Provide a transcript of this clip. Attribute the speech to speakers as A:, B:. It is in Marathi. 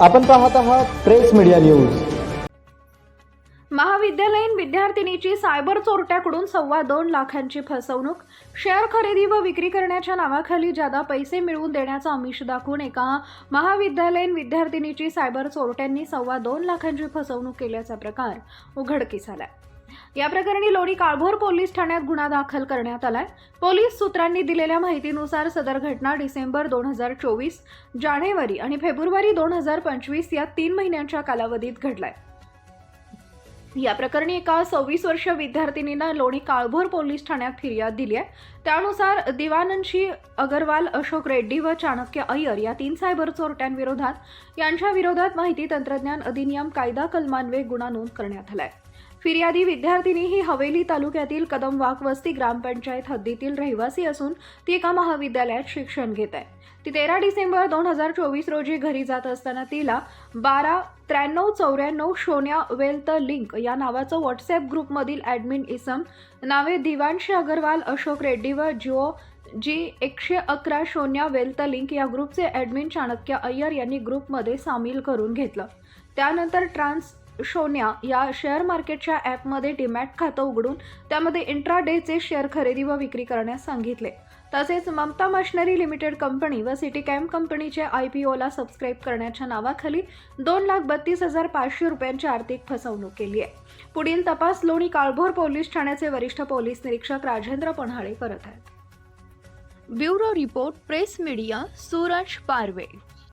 A: आपण पाहत आहात प्रेस मीडिया न्यूज.
B: महाविद्यालयीन विद्यार्थिनीची सायबर चोरट्याकडून सव्वा दोन लाखांची फसवणूक. शेअर खरेदी व विक्री करण्याच्या नावाखाली जादा पैसे मिळवून देण्याचा अमिष दाखवून एका महाविद्यालयीन विद्यार्थिनीची सायबर चोरट्यांनी सव्वा दोन लाखांची फसवणूक केल्याचा प्रकार उघडकीस आला या प्रकरणी लोणी काळभोर पोलीस ठाण्यात गुन्हा दाखल करण्यात आलाय. पोलीस सूत्रांनी दिलेल्या माहितीनुसार सदर घटना डिसेंबर दोन हजार चोवीस जानेवारी आणि फेब्रुवारी दोन हजार पंचवीस या तीन महिन्यांच्या कालावधीत घडलाय. या प्रकरणी एका सव्वीस वर्ष विद्यार्थिनीनं लोणी काळभोर पोलीस ठाण्यात फिर्याद दिली आहे. त्यानुसार दिवानंशी अगरवाल अशोक रेड्डी व चाणक्य अय्यर या तीन सायबर चोरट्यांविरोधात यांच्या विरोधात माहिती तंत्रज्ञान अधिनियम कायदा कलमान्वये गुन्हा नोंद करण्यात आलाय. फिर्यादी विद्यार्थिनी ही हवेली तालुक्यातील कदम वस्ती ग्रामपंचायत हद्दीतील रहिवासी असून ती एका महाविद्यालयात शिक्षण घेत आहे. ती तेरा डिसेंबर दोन हजार चोवीस रोजी घरी जात असताना तिला बारा त्र्याण्णव चौऱ्याण्णव शोन्या वेल्थ लिंक या नावाचं व्हॉट्सॲप ग्रुपमधील ॲडमिन इसम नावे दिवांशी अगरवाल अशोक रेड्डी व जिओ जी एकशे अकरा शून्य वेल्थ लिंक या ग्रुपचे ॲडमिन चाणक्य अय्यर यांनी ग्रुपमध्ये सामील करून घेतलं. त्यानंतर ट्रान्स शोन्या या शेअर मार्केटच्या ॲपमध्ये डिमॅट खातं उघडून त्यामध्ये इंट्रा डेचे शेअर खरेदी व विक्री करण्यास सांगितले. तसेच ममता मशिनरी लिमिटेड कंपनी व सिटी कॅम्प कंपनीचे आय पी ओला सबस्क्राईब करण्याच्या नावाखाली दोन लाख बत्तीस हजार पाचशे रुपयांची आर्थिक फसवणूक केली आहे. पुढील तपास लोणी काळभोर पोलीस ठाण्याचे वरिष्ठ पोलीस निरीक्षक राजेंद्र पन्हाळे करत आहेत. Bureau report press media Suraj Parve.